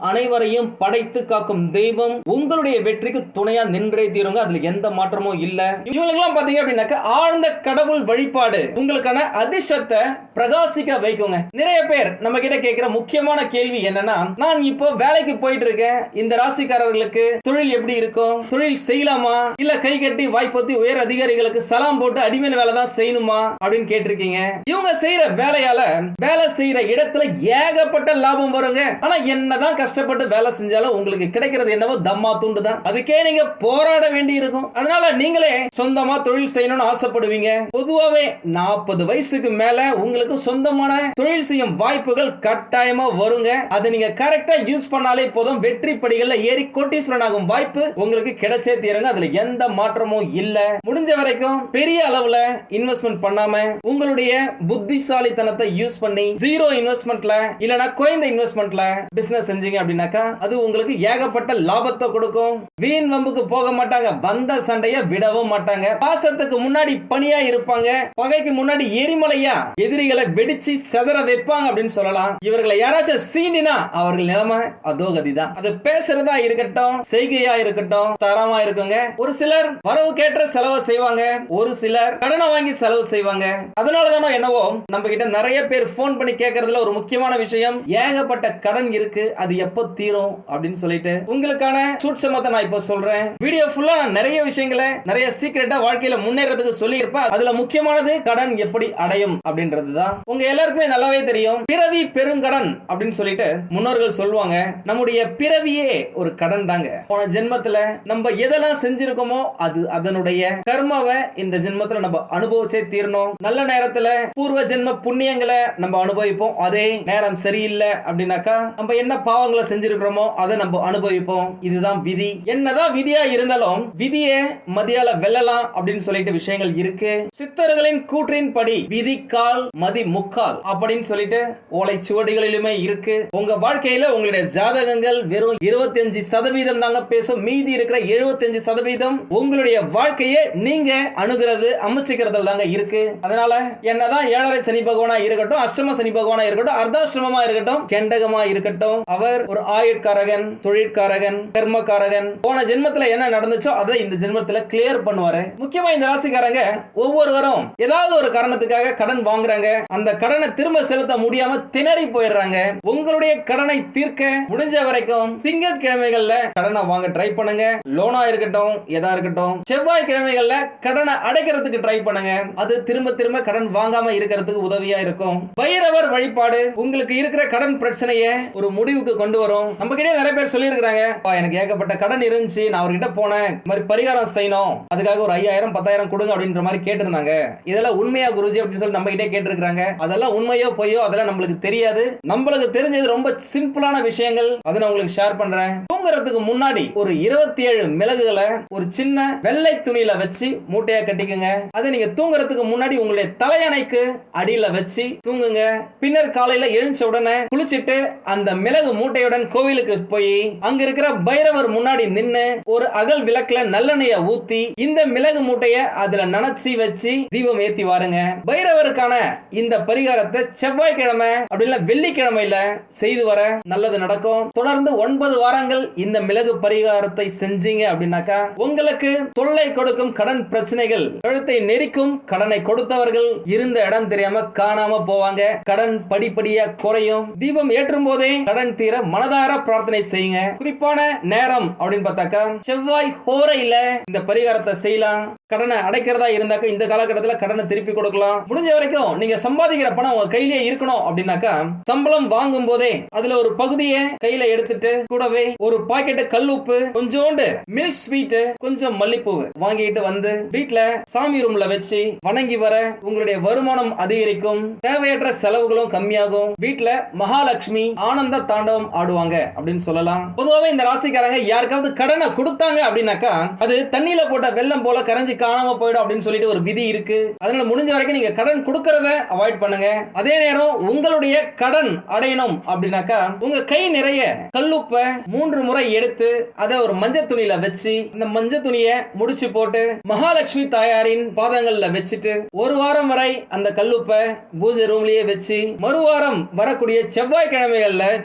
அனைவரையும் படைத்து காக்கும் தெய்வம் உங்களுடைய வெற்றிக்கு துணையா நின்றே தீருங்க. அதுல எந்த மாற்றமும் இல்ல. இவங்களுக்கெல்லாம் பாத்தீங்க அப்படின்னாக்க ஆழ்ந்த கடவுள் வழிபாடு. உங்களுக்கான அதிர்ஷ்டத்தை பிரகாசிக்க வைக்குங்க. நிறைய பேர் நம்ம கிட்ட கேட்கிற முக்கியமான கேள்வி என்னன்னா நான் இப்போ வேலைக்கு போயிட்டு இருக்கேன் இந்த ராசிக்காரர்களுக்கு தொழில் எப்படி இருக்கும்? தொழில் செய்யலாமா? இல்ல கை கட்டி வாய்ப்பத்தி உயர் அதிகாரிகளுக்கு சலாம் போட்டு அடிமையில் வேலை தான் செய்யணுமா? அப்படின்னு கேட்டிருக்கீங்க. இவங்க செய்யற வேலையால வேலை செய்யற இடத்துல ஏகப்பட்ட லாபம் வருங்க. ஆனா என்னதான் கஷ்டப்பட்டு வேலை செஞ்சாலும் உங்களுக்கு கிடைக்கிறது என்னவோ தம்மா துண்டு தான் அதுக்கே நீங்க போராட வேண்டி இருக்கும் அதனால நீங்களே சொந்தமா தொழில் செய்யணும்னு ஆசைப்படுவீங்க. பொதுவாவே நாற்பது வயசுக்கு மேல உங்களுக்கு சொந்தமான தொழில் செய்யும் வாய்ப்புகள் கட்டாயமா வருங்க. அதை நீங்க கரெக்டா யூஸ் பண்ணாலே போதும். வெற்றி படிகள்ல ஏறி கோட்டீஸ்வரன் ஆகும் வாய்ப்பு உங்களுக்கு கிடைச்சே தீருங்க. அதுல எந்த மாற்றமும் இல்ல. முடிஞ்ச வரைக்கும் பெரிய அளவுல இன்வெஸ்ட்மெண்ட் பண்ணாம உங்களுடைய புத்திசாலித்தனத்தை யூஸ் பண்ணி ஜீரோ ஜீரோ இன்வெஸ்ட்மெண்ட்ல இல்லனா குறைந்த இன்வெஸ்ட்மெண்ட்ல பிசினஸ் செஞ்சீங்க அப்படின்னாக்கா அது உங்களுக்கு ஏகப்பட்ட லாபத்தை கொடுக்கும். வீண் வம்புக்கு போக மாட்டாங்க வந்த சண்டைய விடவும் மாட்டாங்க. பாசத்துக்கு முன்னாடி பணியா இருப்பாங்க பகைக்கு முன்னாடி எரிமலையா எதிரிகளை வெடிச்சு செதற வைப்பாங்க அப்படின்னு சொல்லலாம். இவர்களை யாராச்சும் சீண்டினா அவர்கள் நிலைமை அதோ கதிதான். அது பேசுறதா இருக்கட்டும் செய்கையா இருக்கட்டும் தரமா இருக்குங்க. ஒரு சிலர் வரவு கேட்ட செலவு செய்வாங்க ஒரு சிலர் கடனை வாங்கி செலவு செய்வாங்க. அதனால தானோ என்னவோ நம்ம கிட்ட நிறைய பேர் ஃபோன் பண்ணி கேட்க கேட்கறதுல ஒரு முக்கியமான விஷயம் ஏகப்பட்ட கடன் இருக்கு அது எப்போ தீரும் அப்படின்னு சொல்லிட்டு உங்களுக்கான சூட்சமத்தை நான் இப்போ சொல்றேன். வீடியோ ஃபுல்லா நான் நிறைய விஷயங்களை நிறைய சீக்கிரட்டா வாழ்க்கையில முன்னேறதுக்கு சொல்லி இருப்பேன் அதுல முக்கியமானது கடன் எப்படி அடையும் அப்படின்றது தான் உங்க எல்லாருக்குமே நல்லாவே தெரியும். பிறவி பெருங்கடன் அப்படின்னு சொல்லிட்டு முன்னோர்கள் சொல்லுவாங்க. நம்முடைய பிறவியே ஒரு கடன் தாங்க. போன ஜென்மத்துல நம்ம எதெல்லாம் செஞ்சிருக்கோமோ அது அதனுடைய கர்மாவை இந்த ஜென்மத்துல நம்ம அனுபவிச்சே தீரணும். நல்ல நேரத்துல பூர்வ ஜென்ம புண்ணியங்களை நம்ம அனுபவிப்போம். அதே நேரம் சரியில்லை அப்படின்னாக்கா நம்ம என்ன பாவங்களை செஞ்சிருக்கிறோமோ அதை நம்ம அனுபவிப்போம். இதுதான் விதி. என்னதான் விதியா இருந்தாலும் விதியை மதியால வெல்லலாம் அப்படின்னு சொல்லிட்டு விஷயங்கள் இருக்கு. சித்தர்களின் கூற்றின் படி விதி கால் மதி முக்கால் அப்படின்னு சொல்லிட்டு ஓலை சுவடிகளிலுமே இருக்கு. உங்க வாழ்க்கையில உங்களுடைய ஜாதகங்கள் வெறும் 25% சதவீதம் தாங்க பேசும். மீதி இருக்கிற 75% சதவீதம் உங்களுடைய வாழ்க்கையை நீங்க அணுகிறது அமர்சிக்கிறதுல தாங்க இருக்கு. அதனால என்னதான் ஏழரை சனி பகவானா இருக்கட்டும் அஷ்டம சனி பகவான் இருக்கட்டும் அர்த்தாஷ்டமமா இருக்கட்டும் கெண்டகமா இருக்கட்டும் அவர் ஒரு ஆயுட்காரகன் தொழிற்காரகன் கர்மக்காரகன் போன ஜென்மத்துல என்ன நடந்துச்சோ அதை இந்த ஜென்மத்துல கிளியர் பண்ணுவாரு. முக்கியமா இந்த ராசிக்காரங்க ஒவ்வொருவரும் ஏதாவது ஒரு காரணத்துக்காக கடன் வாங்குறாங்க. அந்த கடனை திரும்ப செலுத்த முடியாம திணறி போயிடுறாங்க. உங்களுடைய கடனை தீர்க்க முடிஞ்ச வரைக்கும் திங்கட்கிழமைகள்ல கடனை வாங்க ட்ரை பண்ணுங்க. லோனா இருக்கட்டும் எதா இருக்கட்டும் செவ்வாய் கிழமைகள்ல கடனை அடைக்கிறதுக்கு ட்ரை பண்ணுங்க. அது திரும்ப திரும்ப கடன் வாங்காம இருக்கிறதுக்கு உதவியா இருக்கும். பைரவர் வழிபாடு உங்களுக்கு இருக்கிற கடன் பிரச்சனையை ஒரு முடிவுக்கு கொண்டு வரும். நம்ம கிட்டே நிறைய பேர் சொல்லியிருக்கிறாங்க எனக்கு ஏகப்பட்ட கடன் இருந்துச்சு நான் அவர்கிட்ட போனேன் இந்த மாதிரி பரிகாரம் செய்யணும். அதுக்காக ஒரு ஐயாயிரம் பத்தாயிரம் கொடுங்க அப்படின்ற மாதிரி கேட்டிருந்தாங்க. இதெல்லாம் உண்மையா குருஜி அப்படின்னு சொல்லி நம்ம கிட்டே கேட்டிருக்காங்க அதெல்லாம் உண்மையோ பொய்யோ அதெல்லாம் நம்மளுக்கு தெரியாது. நம்மளுக்கு தெரிஞ்சது ரொம்ப சிம்பிளான விஷயங்கள். அதை நான் உங்களுக்கு ஷேர் பண்றேன். தூங்குறதுக்கு முன்னாடி ஒரு இருபத்தி ஏழு மிளகுகளை ஒரு சின்ன வெள்ளை துணியில வச்சு மூட்டையா கட்டிக்கங்க. அதை நீங்க தூங்குறதுக்கு முன்னாடி உங்களுடைய தலையணைக்கு அடியில வச்சு தூங்குங்க. பின்னர் காலையில எழுந்த உடனே குளிச்சிட்டு அந்த மிளகு மூட்டையுடன் கோவிலுக்கு போய் அங்க இருக்கிற பைரவர் முன்னாடி நின்னு ஒரு அகல் விளக்குல நல்லெண்ணெய ஊத்தி இந்த மிளகு மூட்டைய அதுல நனைச்சி வச்சு தீபம் ஏத்தி வாருங்க. பைரவருக்கான இந்த பரிகாரத்தை செவ்வாய்க்கிழமை அப்படி இல்ல வெள்ளிக்கிழமையில செய்து வர நல்லது நடக்கும். தொடர்ந்து ஒன்பது வாரங்கள் இந்த மிளகு பரிகாரத்தை செஞ்சீங்க அப்படின்னாக்கா உங்களுக்கு தொல்லை கொடுக்கும் கடன் பிரச்சனைகள் கழுத்தை நெரிக்கும் கடனை கொடுத்தவர்கள் இருந்த இடம் தெரியாம காணாம போவாங்க. கடன் கடன் படிப்படியா குறையும். தீபம் ஏற்றும் போதே கடன் தீர மனதார பிரார்த்தனை செய்யுங்க. குறிப்பான நேரம் அப்படின்னு பார்த்தாக்கா செவ்வாய் ஹோரையில இந்த பரிகாரத்தை செய்யலாம். கடனை அடைக்கிறதா இருந்தாக்கா இந்த காலகட்டத்தில் கடனை திருப்பி கொடுக்கலாம். முடிஞ்ச வரைக்கும் நீங்க சம்பாதிக்கிற பணம் உங்க கையிலேயே இருக்கணும் அப்படின்னாக்கா சம்பளம் வாங்கும் போதே அதுல ஒரு பகுதியை கையில எடுத்துட்டு கூடவே ஒரு பாக்கெட் கல்லுப்பு கொஞ்சோண்டு மில்க் ஸ்வீட் கொஞ்சம் மல்லிப்பூ வாங்கிட்டு வந்து வீட்டுல சாமி ரூம்ல வச்சு வணங்கி வர உங்களுடைய வருமானம் அதிகரிக்கும். தேவையற்ற செலவுகளும் கம்மியாகும். வீட்டுல மகாலட்சுமி ஆனந்த தாண்டவம் ஆடுவாங்க அப்படின்னு சொல்லலாம். பொதுவாகவே இந்த ராசிக்காரங்க யாருக்காவது கடனை கொடுத்தாங்க அப்படின்னாக்கா அது தண்ணியில போட்ட வெள்ளம் போல கரைஞ்சு காணாம போயிடும் அப்படின்னு சொல்லிட்டு ஒரு விதி இருக்கு. அதனால முடிஞ்ச வரைக்கும் நீங்க கடன் கொடுக்கறத அவாய்ட் பண்ணுங்க. அதே நேரம் உங்களுடைய கடன் அடையணும் அப்படின்னாக்கா உங்க கை நிறைய கல்லுப்ப மூன்று முறை எடுத்து அதை ஒரு மஞ்சள் துணியில வச்சு இந்த மஞ்சள் துணியை முடிச்சு போட்டு மகாலட்சுமி தாயாரின் பாதங்கள்ல வச்சுட்டு ஒரு வாரம் வரை அந்த கல்லுப்ப பூஜை ரூம்லயே வச்சு மறுவாரம் வரக்கூடிய செவ்வாய்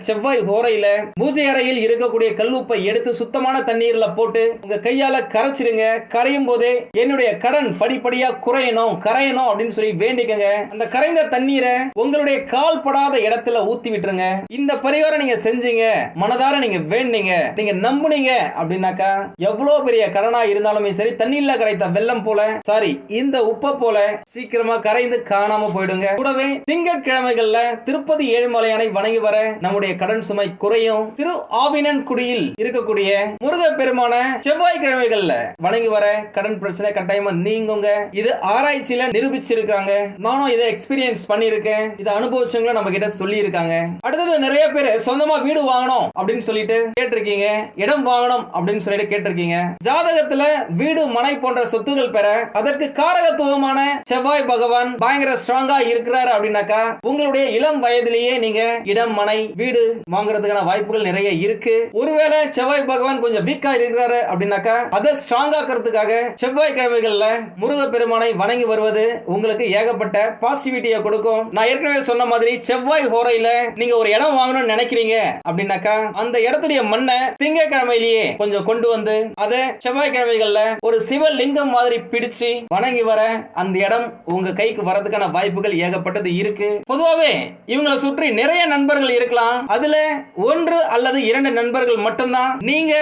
செவ்வாய் ஹோரையில பூஜை அறையில் இருக்கக்கூடிய கல்லுப்பை எடுத்து சுத்தமான தண்ணீர்ல போட்டு உங்க கையால கரைச்சிடுங்க கரையும் போதே என்னுடைய கடன் படிப்படியா குறையணும் கரையணும் அப்படின்னு சொல்லி வேண்டிக்கங்க. அந்த கரைந்த தண்ணீரை உங்களுடைய கால் படாத இடத்துல ஊத்தி விட்டுருங்க. இந்த பரிகாரம் நீங்க செஞ்சீங்க மனதார நீங்க வேண்டீங்க நீங்க நம்புனீங்க அப்படின்னாக்கா எவ்வளவு பெரிய கடனா இருந்தாலுமே சரி தண்ணீர்ல கரைத்த வெள்ளம் போல சாரி இந்த உப்பை போல சீக்கிரமா கரைந்து காணாம போயிடுங்க. கூடவே திங்கட்கிழமைகள்ல திருப்பதி ஏழுமலையானை வணங்கி வர நம்முடைய கடன் சுமை குறையும். திரு ஆவினன் குடியில் இருக்கக்கூடிய முருக பெருமான செவ்வாய்க்கிழமைகள்ல வணங்கி வர கடன் பிரச்சனை கட்டாயமா நீங்குங்க. இது ஆராய்ச்சியில நிரூபிச்சிருக்காங்க. நானும் இதை எக்ஸ்பீரியன்ஸ் பண்ணியிருக்கேன். இதை அனுபவிச்சவங்களும் நம்ம கிட்ட சொல்லி இருக்காங்க அடுத்தது நிறைய பேர் சொந்தமா வீடு வாங்கணும் அப்படின்னு சொல்லிட்டு கேட்டிருக்கீங்க. இடம் வாங்கணும் அப்படின்னு சொல்லிட்டு கேட்டிருக்கீங்க. ஜாதகத்துல வீடு மனை போன்ற சொத்துகள் பெற அதற்கு காரகத்துவமான செவ்வாய் பகவான் பயங்கர ஸ்ட்ராங்கா இருக்கிறாரு அப்படின்னாக்கா உங்களுடைய உங்களுடைய இளம் வயதிலேயே நீங்க இடம் மனை வீடு வாங்குறதுக்கான வாய்ப்புகள் நிறைய இருக்கு. ஒருவேளை செவ்வாய் பகவான் கொஞ்சம் வீக்கா இருக்கிறாரு அப்படின்னாக்கா அதை ஸ்ட்ராங் ஆக்கிறதுக்காக செவ்வாய் கிழமைகள்ல முருக பெருமானை வணங்கி வருவது உங்களுக்கு ஏகப்பட்ட பாசிட்டிவிட்டியை கொடுக்கும். நான் ஏற்கனவே சொன்ன மாதிரி செவ்வாய் ஹோரையில நீங்க ஒரு இடம் வாங்கணும்னு நினைக்கிறீங்க அப்படின்னாக்கா அந்த இடத்துடைய மண்ணை திங்கக்கிழமையிலேயே கொஞ்சம் கொண்டு வந்து அதை செவ்வாய்க்கிழமைகள்ல ஒரு சிவலிங்கம் மாதிரி பிடிச்சு வணங்கி வர அந்த இடம் உங்க கைக்கு வரதுக்கான வாய்ப்புகள் ஏகப்பட்டது இருக்கு. பொதுவாவே இவங்களை சுற்றி நிறைய நண்பர்கள் இருக்கலாம். அதுல ஒன்று அல்லது இரண்டு நண்பர்கள் மட்டும்தான். நீங்க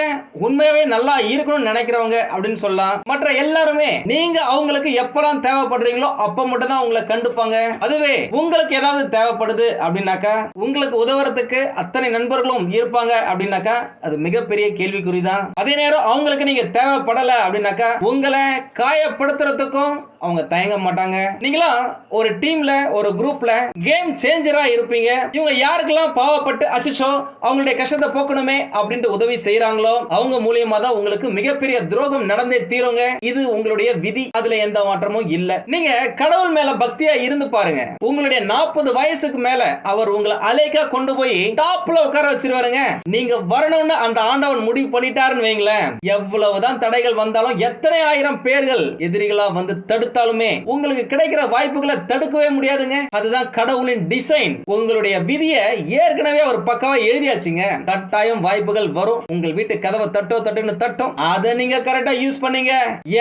உண்மையாவே நல்லா இருக்கணும்னு நினைக்கிறவங்க அப்படின்னு சொல்லலாம். மற்ற எல்லாருமே நீங்க அவங்களுக்கு எப்பெல்லாம் தேவைப்படுறீங்களோ அப்ப மட்டும் தான் உங்களை கண்டுப்பாங்க. அதுவே உங்களுக்கு ஏதாவது தேவைப்படுது அப்படின்னாக்கா உங்களுக்கு உதவுறதுக்கு அத்தனை நண்பர்களும் இருப்பாங்க அப்படின்னாக்கா அது மிகப்பெரிய கேள்விக்குறி தான் அதே நேரம் அவங்களுக்கு நீங்க தேவைப்படல அப்படின்னாக்கா உங்களை காயப்படுத்துறதுக்கும் அவங்க தயங்க மாட்டாங்க. நீங்களாம் ஒரு டீம்ல ஒரு குரூப்ல கேம் கேம் சேஞ்சரா இருப்பீங்க. இவங்க யாருக்கெல்லாம் பாவப்பட்டு அசிச்சோ அவங்களுடைய கஷ்டத்தை போக்கணுமே அப்படின்ட்டு உதவி செய்யறாங்களோ அவங்க மூலியமா தான் உங்களுக்கு மிகப்பெரிய துரோகம் நடந்தே தீருங்க. இது உங்களுடைய விதி. அதுல எந்த மாற்றமும் இல்ல. நீங்க கடவுள் மேல பக்தியா இருந்து பாருங்க. உங்களுடைய நாற்பது வயசுக்கு மேல அவர் உங்களை அலைக்கா கொண்டு போய் டாப்ல உட்கார வச்சிருவாருங்க. நீங்க வரணும்னு அந்த ஆண்டவன் முடிவு பண்ணிட்டாருன்னு வைங்களேன். எவ்வளவுதான் தடைகள் வந்தாலும் எத்தனை ஆயிரம் பேர்கள் எதிரிகளா வந்து தடுத்தாலுமே உங்களுக்கு கிடைக்கிற வாய்ப்புகளை தடுக்கவே முடியாதுங்க. அதுதான் கடவுள் கடவுளின் டிசைன் உங்களுடைய விதியை ஏற்கனவே ஒரு பக்கமா எழுதியாச்சுங்க. கட்டாயம் வாய்ப்புகள் வரும். உங்கள் வீட்டு கதவை தட்டோ தட்டுன்னு தட்டும். அதை நீங்க கரெக்டா யூஸ் பண்ணீங்க.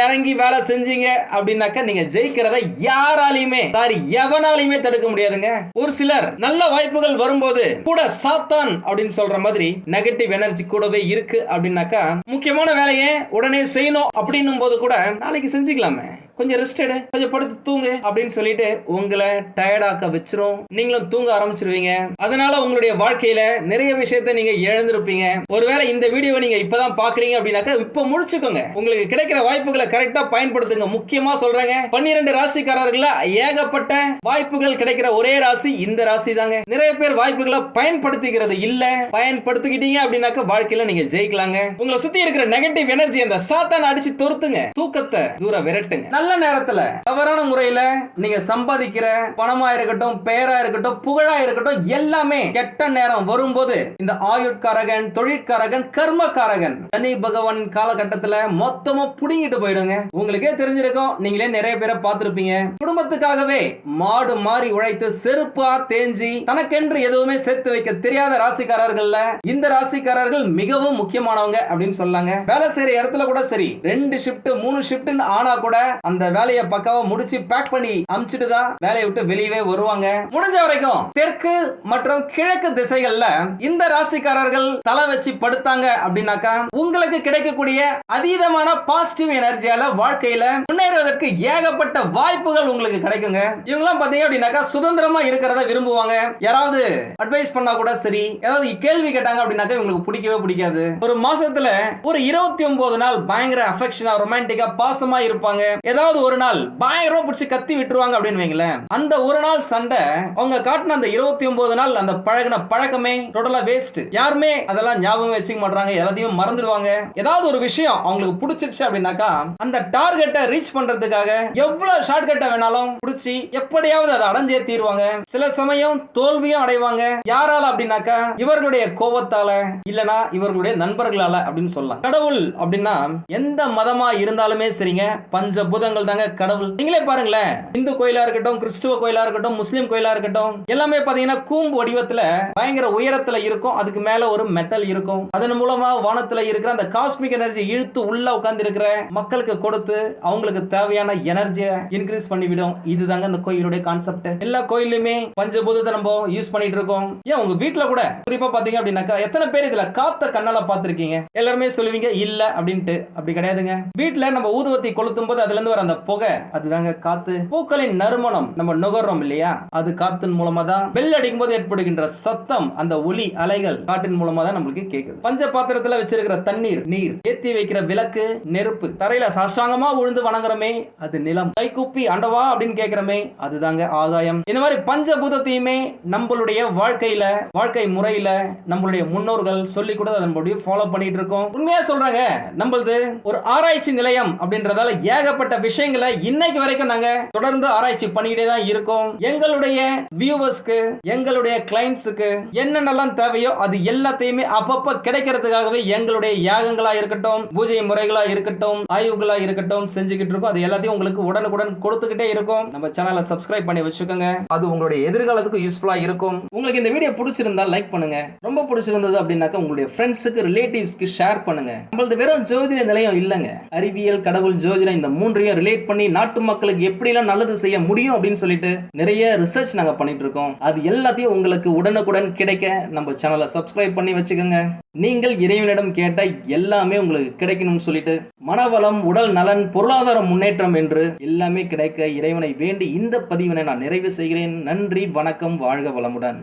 இறங்கி வேலை செஞ்சீங்க அப்படின்னாக்க நீங்க ஜெயிக்கிறத யாராலையுமே சாரி எவனாலையுமே தடுக்க முடியாதுங்க. ஒரு சிலர் நல்ல வாய்ப்புகள் வரும்போது கூட சாத்தான் அப்படின்னு சொல்ற மாதிரி நெகட்டிவ் எனர்ஜி கூடவே இருக்கு அப்படின்னாக்கா முக்கியமான வேலையை உடனே செய்யணும் அப்படின்னும் போது கூட நாளைக்கு செஞ்சுக்கலாமே. கொஞ்சம் ரெஸ்ட் எடு. கொஞ்சம் படுத்து தூங்கு அப்படின்னு சொல்லிட்டு உங்களை டயர்டாக்க வச்சிரும். நீங்களும் தூங்க ஆரம்பிச்சிருவீங்க. அதனால உங்களுடைய வாழ்க்கையில நிறைய விஷயத்தை நீங்க இழந்திருப்பீங்க. ஒருவேளை இந்த வீடியோவை நீங்க இப்பதான் பாக்குறீங்க அப்படின்னாக்கா இப்ப முடிச்சுக்கோங்க. உங்களுக்கு கிடைக்கிற வாய்ப்புகளை கரெக்டா பயன்படுத்துங்க. முக்கியமா சொல்றேங்க பன்னிரெண்டு ராசிக்காரர்கள ஏகப்பட்ட வாய்ப்புகள் கிடைக்கிற ஒரே ராசி இந்த ராசி தாங்க நிறைய பேர் வாய்ப்புகளை பயன்படுத்திக்கிறது இல்ல. பயன்படுத்திக்கிட்டீங்க அப்படின்னாக்க வாழ்க்கையில நீங்க ஜெயிக்கலாங்க. உங்களை சுத்தி இருக்கிற நெகட்டிவ் எனர்ஜி அந்த சாத்தான அடிச்சு தொருத்துங்க. தூக்கத்தை தூர விரட்டுங்க. நல்ல நேரத்துல தவறான முறையில நீங்க சம்பாதிக்கிற பணமா இருக்கட்டும் பெயரா இருக்கட்டும் புகழா இருக்கட்டும் எல்லாமே கெட்ட நேரம் வரும்போது இந்த ஆயுட்காரகன் தொழிற்காரகன் கர்மக்காரகன் சனி பகவான் காலகட்டத்துல மொத்தமா புடுங்கிட்டு போயிடுங்க. உங்களுக்கே தெரிஞ்சிருக்கும். நீங்களே நிறைய பேரை பார்த்திருப்பீங்க. குடும்பத்துக்காகவே மாடு மாறி உழைத்து செருப்பா தேஞ்சி தனக்கென்று எதுவுமே சேர்த்து வைக்க தெரியாத ராசிக்காரர்கள்ல இந்த ராசிக்காரர்கள் மிகவும் முக்கியமானவங்க அப்படின்னு சொல்லாங்க. வேலை செய்யற இடத்துல கூட சரி ரெண்டு ஷிப்ட் மூணு ஷிப்ட் ஆனா கூட அந்த வேலையை பக்காவா முடிச்சு பேக் பண்ணி அமிச்சிட்டு தான் வேலையை விட்டு வெளியவே வருவாங்க. முடிஞ்ச வரைக்கும் தெற்கு மற்றும் கிழக்கு திசைகள்ல இந்த ராசிக்காரர்கள் தலை வச்சு படுத்தாங்க அப்படின்னாக்கா உங்களுக்கு கிடைக்கக்கூடிய அதீதமான பாசிட்டிவ் எனர்ஜியால வாழ்க்கையில முன்னேறுவதற்கு ஏகப்பட்ட வாய்ப்புகள் உங்களுக்கு கிடைக்குங்க. இவங்கெல்லாம் பாத்தீங்க அப்படின்னாக்கா சுதந்திரமா இருக்கிறத விரும்புவாங்க. யாராவது அட்வைஸ் பண்ணா கூட சரி ஏதாவது கேள்வி கேட்டாங்க அப்படின்னாக்கா இவங்களுக்கு பிடிக்கவே பிடிக்காது. ஒரு மாசத்துல ஒரு இருபத்தி ஒன்பது நாள் பயங்கர அஃபெக்ஷனா ரொமான்டிக்கா பாசமா இருப்பாங்க. ஏதாவது ஒரு நாள் பயங்கரமா பிடிச்சி கத்தி விட்டுருவாங்க அப்படின்னு வைங்களேன். அந்த ஒரு நாள் சண்டை அவங்க காட்டின அந்த இருபத்தி ஒன்பது நாள் அந்த பழகின பழக்கமே டோட்டலா வேஸ்ட் யாருமே அதெல்லாம் ஞாபகம் வச்சுக்க மாட்டாங்க எல்லாத்தையும் மறந்துடுவாங்க. ஏதாவது ஒரு விஷயம் அவங்களுக்கு பிடிச்சிருச்சு அப்படின்னாக்கா அந்த டார்கெட்டை ரீச் பண்றதுக்காக எவ்வளவு ஷார்ட்கட்டை வேணாலும் பிடிச்சி எப்படியாவது அதை அடைஞ்சே தீருவாங்க. சில சமயம் தோல்வியும் அடைவாங்க. யாரால அப்படின்னாக்கா இவர்களுடைய கோபத்தால இல்லனா இவர்களுடைய நண்பர்களால அப்படின்னு சொல்லலாம். கடவுள் அப்படின்னா எந்த மதமா இருந்தாலுமே சரிங்க பஞ்சபூதங்கள் தாங்க கடவுள். நீங்களே பாருங்களேன். இந்து கோயிலா இருக்கட்டும் கிறிஸ்துவ கோயிலா இருக்கட்டும் முஸ்லீம் கோயிலா இருக்கட்டும் எல்லாமே பாத்தீங்கன்னா கூம்பு வடிவத்துல பயங்கர உயரத்துல இருக்கும். அதுக்கு மேல ஒரு மெட்டல் இருக்கும். அதன் மூலமா வானத்துல இருக்கிற அந்த காஸ்மிக் எனர்ஜி இழுத்து உள்ள உட்கார்ந்து இருக்கிற மக்களுக்கு கொடுத்து அவங்களுக்கு தேவையான எனர்ஜியை இன்க்ரீஸ் பண்ணிவிடும். இதுதாங்க அந்த கோயிலுடைய கான்செப்ட் எல்லா கோயிலுமே பஞ்சபூதத்தை நம்ம யூஸ் பண்ணிட்டு இருக்கோம். ஏன் உங்க வீட்டுல கூட? குறிப்பா பாத்தீங்க அப்படின்னாக்கா எத்தனை பேர் இதுல காத்த கண்ணால பாத்திருக்கீங்க எல்லாருமே சொல்லுவீங்க இல்ல அப்படின்ட்டு. அப்படி கிடையாதுங்க. வீட்டுல நம்ம ஊதுவத்தி கொளுத்தும் போது அதுல இருந்து வர அந்த புகை அதுதாங்க காத்து. பூக்களின் நறுமணம் நம்ம நுகர்றோம் இல்லையா? அது காத்தின் மூலமா தான் பெல் அடிக்கும் போது ஏற்படுகின்ற சத்தம் அந்த ஒலி அலைகள் காட்டின் மூலமா தான் நம்மளுக்கு கேட்குது பஞ்ச பாத்திரத்துல வச்சிருக்கிற தண்ணீர் நீர் ஏத்தி வைக்கிற விளக்கு நெருப்பு தரையில சாஷ்டாங்கமா விழுந்து வணங்குறமே அது நிலம். கை கூப்பி அண்டவா அப்படின்னு கேக்குறமே அதுதாங்க ஆதாயம். இந்த மாதிரி பஞ்சபூதத்தையுமே நம்மளுடைய வாழ்க்கையில வாழ்க்கை முறையில நம்மளுடைய முன்னோர்கள் சொல்லி கூட அதன்படி ஃபாலோ பண்ணிட்டு இருக்கோம். உண்மையா சொல்றாங்க நம்மளது ஒரு ஆராய்ச்சி நிலையம் அப்படின்றதால ஏகப்பட்ட விஷயங்களை இன்னைக்கு வரைக்கும் நாங்க தொடர்ந்து ஆராய்ச்சி பண்ணிக்கிட்டே தான் இருக்கோம். எங்களுடைய வியூவர்ஸ்க்கு எங்களுடைய கிளைண்ட்ஸுக்கு என்னென்னலாம் தேவையோ அது எல்லாத்தையுமே அப்பப்ப கிடைக்கிறதுக்காகவே எங்களுடைய யாகங்களா இருக்கட்டும் பூஜை முறைகளா இருக்கட்டும் ஆய்வுகளா இருக்கட்டும் செஞ்சுக்கிட்டு இருக்கோம். அது எல்லாத்தையும் உங்களுக்கு உடனுக்குடன் கொடுத்துக்கிட்டே இருக்கும். நம்ம சேனலை சப்ஸ்கிரைப் பண்ணி வச்சுக்கோங்க. அது உங்களுடைய எதிர்காலத்துக்கு யூஸ்ஃபுல்லா இருக்கும். உங்களுக்கு இந்த வீடியோ பிடிச்சிருந்தா லைக் பண்ணுங்க. ரொம்ப பிடிச்சிருந்தது அப்படின்னாக்க உங்களுடைய ஃப்ரெண்ட்ஸுக்கு ரிலேட்டிவ்ஸ்க்கு ஷேர் பண்ணுங்க. நம்மளது வெறும் ஜோதிட நிலையம் இல்லைங்க. அறிவியல் கடவுள் ஜோதிடம் இந்த மூன்றையும் ரிலேட் பண்ணி நாட்டு மக்களுக்கு எப்படிலாம் நல்லது செய்ய முடியும் அப்படின்னு சொல்லிட்டு நிறைய ரிசர்ச் நாங்க பண்ணிட்டு இருக்கோம். அது எல்லாத்தையும் உங்களுக்கு உடனுக்குடன் கிடைக்க நம்ம சேனலை சப்ஸ்கிரைப் பண்ணி வச்சுக்கோங்க. நீங்கள் இறைவனிடம் கேட்ட எல்லாமே உங்களுக்கு கிடைக்கணும்னு சொல்லிட்டு மனவளம் உடல் நலன் பொருளாதார முன்னேற்றம் என்று எல்லாமே கிடைக்க இறைவனை வேண்டி இந்த பதிவினை நான் நிறைவு செய்கிறேன். நன்றி வணக்கம் வாழ்க வளமுடன்.